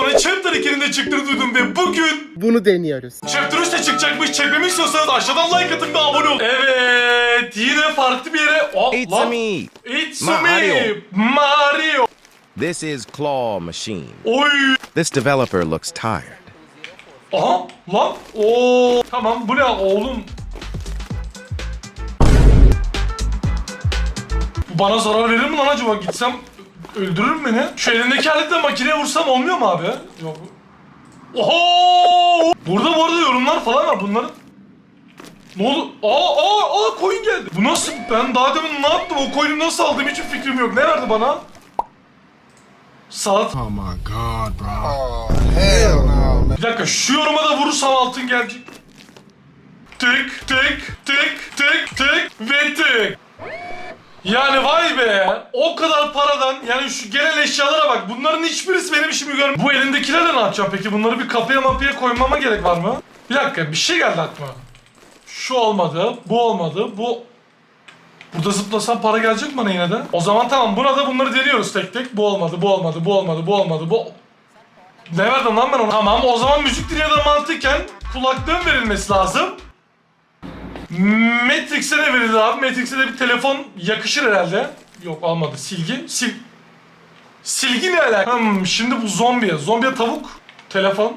sonra Chapter 2'nin de çıktığını duydum ve bugün Bunu deniyoruz. Chapter 3 de çıkacakmış. Çekmemi istiyorsanız aşağıdan like atın ve abone olun. Evet yine farklı bir yere. Oh, It's lan. me. It's Mario. me. Mario. This is Claw Machine. Oy. This developer looks tired. Aha lan. Oo. Tamam bu ne oğlum? Bana zarar verir mi lan acaba? Gitsem öldürür mü beni? Şu elindeki aletle makineye vursam olmuyor mu abi? Yok. Oho! Burada bu arada yorumlar falan var bunların. Ne oldu? Aa aa aa coin geldi. Bu nasıl? Ben daha demin ne yaptım? O coin'i nasıl aldım? Hiçbir fikrim yok. Ne verdi bana? Saat. Oh my god, bro. Bir dakika şu yoruma da vurursam altın gelecek. Tık tık tık tık tık ve tık. Yani vay be o kadar paradan yani şu gelen eşyalara bak bunların hiçbirisi benim işimi görmüyor. Bu elindekilerle ne yapacağım peki bunları bir kapıya mapıya koymama gerek var mı? Bir dakika bir şey geldi aklıma. Şu olmadı bu olmadı bu Burada zıplasam para gelecek bana yine de? O zaman tamam buna da bunları deniyoruz tek tek. Bu olmadı, bu olmadı, bu olmadı, bu olmadı, bu... Ne verdim lan ben ona? Tamam o zaman müzik dinleyen de mantıken kulaklığın verilmesi lazım. Matrix'e ne verildi abi? Matrix'e de bir telefon yakışır herhalde. Yok almadı. Silgi. Sil... Silgi ne alaka? Hmm, şimdi bu zombi. Zombiye tavuk. Telefon.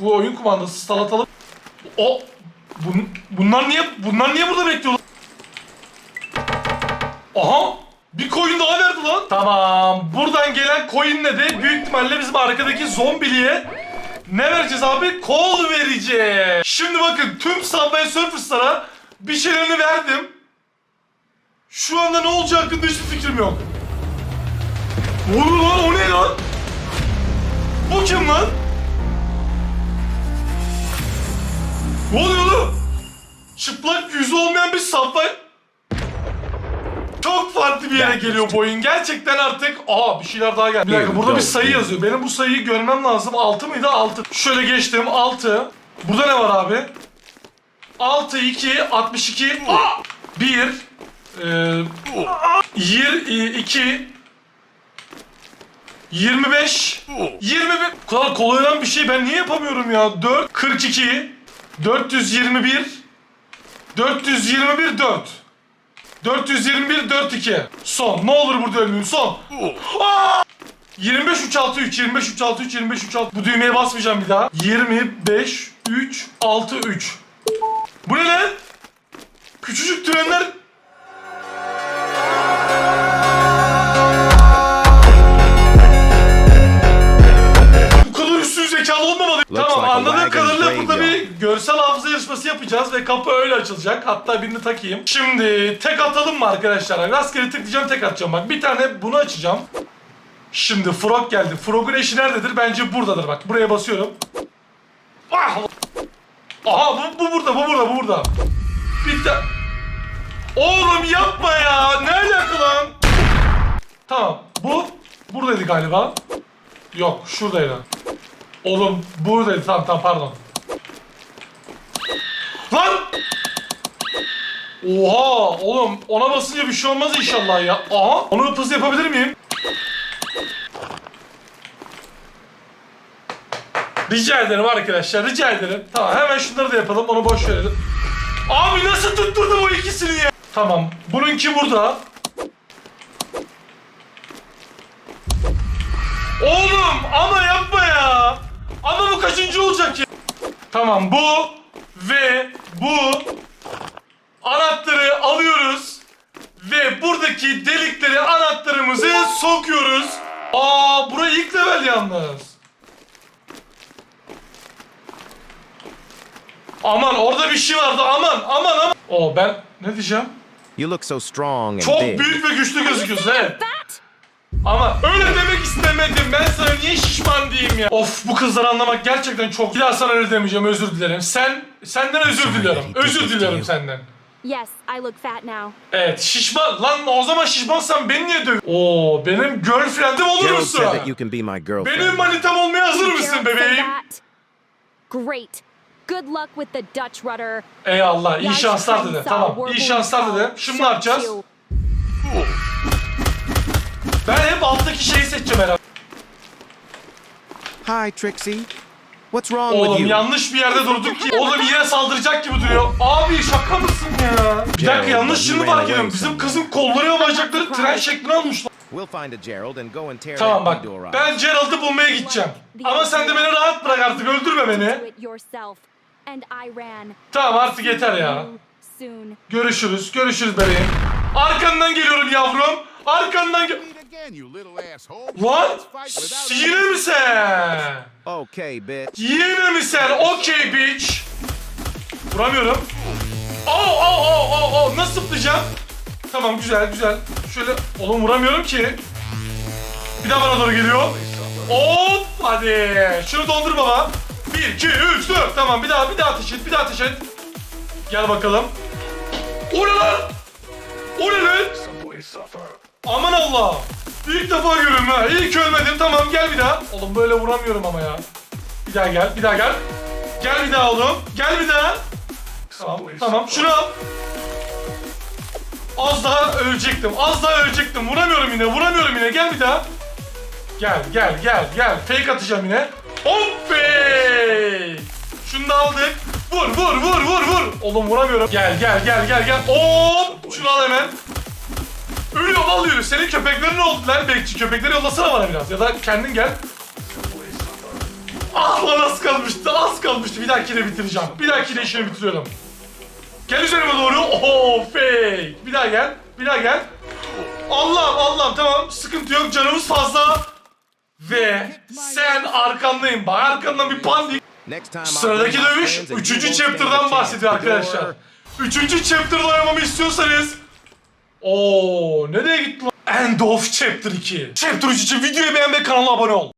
Bu oyun kumandası. Salatalık. O... Bun, bunlar niye bunlar niye burada bekliyorlar? Aha! Bir coin daha verdi lan. Tamam. Buradan gelen coin'le de büyük ihtimalle bizim arkadaki zombiliye ne vereceğiz abi? Kol vereceğiz. Şimdi bakın tüm Subway Surfers'lara bir şeylerini verdim. Şu anda ne olacağı hakkında hiçbir fikrim yok. Ne oluyor lan? O ne lan? Bu kim lan? Ne oluyor lan? Çıplak yüzü olmayan bir Subway... Çok farklı bir yere geliyor bu oyun. Gerçekten artık... Aa bir şeyler daha geldi. Bir dakika burada bir sayı yazıyor. Benim bu sayıyı görmem lazım. 6 mıydı? 6. Şöyle geçtim. 6. Burada ne var abi? 6, 2, 62, 1, e, 22, 25, 21. Bu kadar kolay olan bir şey ben niye yapamıyorum ya? 4, 42, 421, 421, 4. 421 42. Son. Ne olur burada ölmeyeyim. Son. Aa! 25 3 6 3 25 3 6 3 25 3 6. Bu düğmeye basmayacağım bir daha. 25 3 6 3. Bu ne lan? Küçücük trenler Bu kadar üstün zekalı olmamalı. Looks tamam like anladığım kadarıyla burada bir görsel hafıza yarışması yapacağız ve kapı öyle açılacak. Hatta birini takayım. Şimdi tek atalım mı arkadaşlar? Rastgele tıklayacağım tek atacağım. Bak bir tane bunu açacağım. Şimdi Frog geldi. Frog'un eşi nerededir? Bence buradadır bak. Buraya basıyorum. Ah! Aha bu, bu burada, bu burada, bu burada. De... Oğlum yapma ya! Ne alaka lan? Tamam. Bu buradaydı galiba. Yok şuradaydı. Oğlum buradaydı. Tamam tamam pardon. Lan! Oha oğlum ona basınca bir şey olmaz inşallah ya. Aha onu hızlı yapabilir miyim? Rica ederim arkadaşlar rica ederim. Tamam hemen şunları da yapalım onu boş verelim. Abi nasıl tutturdum o ikisini ya? Tamam bununki burada. Oğlum ama yapma ya. Ama bu kaçıncı olacak ya? Tamam bu ve bu anahtarı alıyoruz ve buradaki delikleri anahtarımızı sokuyoruz. Aa burayı ilk level yalnız. Aman orada bir şey vardı aman aman aman. Oo ben ne diyeceğim? You look so strong and Çok big. büyük ve güçlü gözüküyorsun evet. Ama öyle demek istemedim. Ben sana niye şişman diyeyim ya? Of bu kızları anlamak gerçekten çok. Bir daha sana öyle demeyeceğim özür dilerim. Sen senden özür diliyorum. Özür diliyorum senden. Yes, I look fat now. Evet şişman. Lan o zaman şişmansan beni niye döv? Oo benim girlfriend'im olur Gerald musun? said that you can be my girlfriend. Benim manitam olmaya hazır mısın Gerald bebeğim? that? Great. Good luck with the Dutch rudder. Eyvallah iyi Yay şanslar dedi. Tamam iyi şanslar dedi. Şimdi ne yapacağız? Ben hep alttaki şeyi seçeceğim herhalde. Hi, Trixie. What's wrong with Oğlum you? yanlış bir yerde durduk ki. Oğlum yine saldıracak gibi duruyor. Abi şaka mısın ya? Bir dakika yanlış şunu fark ediyorum. Bizim kızın kolları ve bacakları tren şeklini almış. lan. We'll find a Gerald and go and tear Tamam bak. Ben Gerald'ı bulmaya gideceğim. Ama sen de beni rahat bırak artık. Öldürme beni. And I ran. Tamam artık yeter ya. Soon. Görüşürüz. Görüşürüz bebeğim. Arkandan geliyorum yavrum. Arkandan gel... Again, you little asshole. Lan! Yine mi sen? Okay, bitch. Yine mi sen? Okey bitch. Vuramıyorum. Oh oh oh oh oh nasıl zıplayacağım? Tamam güzel güzel. Şöyle oğlum vuramıyorum ki. Bir daha bana doğru geliyor. Hop hadi. Şunu dondur baba. 1 2 3 4 tamam bir daha bir daha ateş et bir daha ateş et. Gel bakalım. O ne lan? O ne lan? Aman Allah. İlk defa görüyorum ha. İlk ölmedim tamam gel bir daha. Oğlum böyle vuramıyorum ama ya. Bir daha gel, bir daha gel. Gel bir daha oğlum. Gel bir daha. Tamam, tamam. Şunu al. Az daha ölecektim. Az daha ölecektim. Vuramıyorum yine. Vuramıyorum yine. Gel bir daha. Gel, gel, gel, gel. Fake atacağım yine. Hop! Şunu da aldık. Vur, vur, vur, vur, vur. Oğlum vuramıyorum. Gel, gel, gel, gel, gel. Hop! Şunu al hemen. Ölüyor, alıyor. Senin köpeklerin ne oldu lan? Bekçi köpekleri yollasana bana biraz. Ya da kendin gel. Ah lan az kalmıştı, az kalmıştı. Bir dahakine bitireceğim. Bir dahakine işini bitiriyorum. Gel üzerime doğru. Oho fake. Bir daha gel. Bir daha gel. Allah'ım Allah'ım tamam sıkıntı yok canımız fazla. Ve sen arkandayım bak arkandan bir pandik. Sıradaki dövüş friends and 3. you won't stand a chapter'dan bahsediyor arkadaşlar. 3. chapter'da oynamamı istiyorsanız Oo nereye gitti lan? End of Chapter 2. Chapter 3 için videoyu beğen ve kanala abone ol.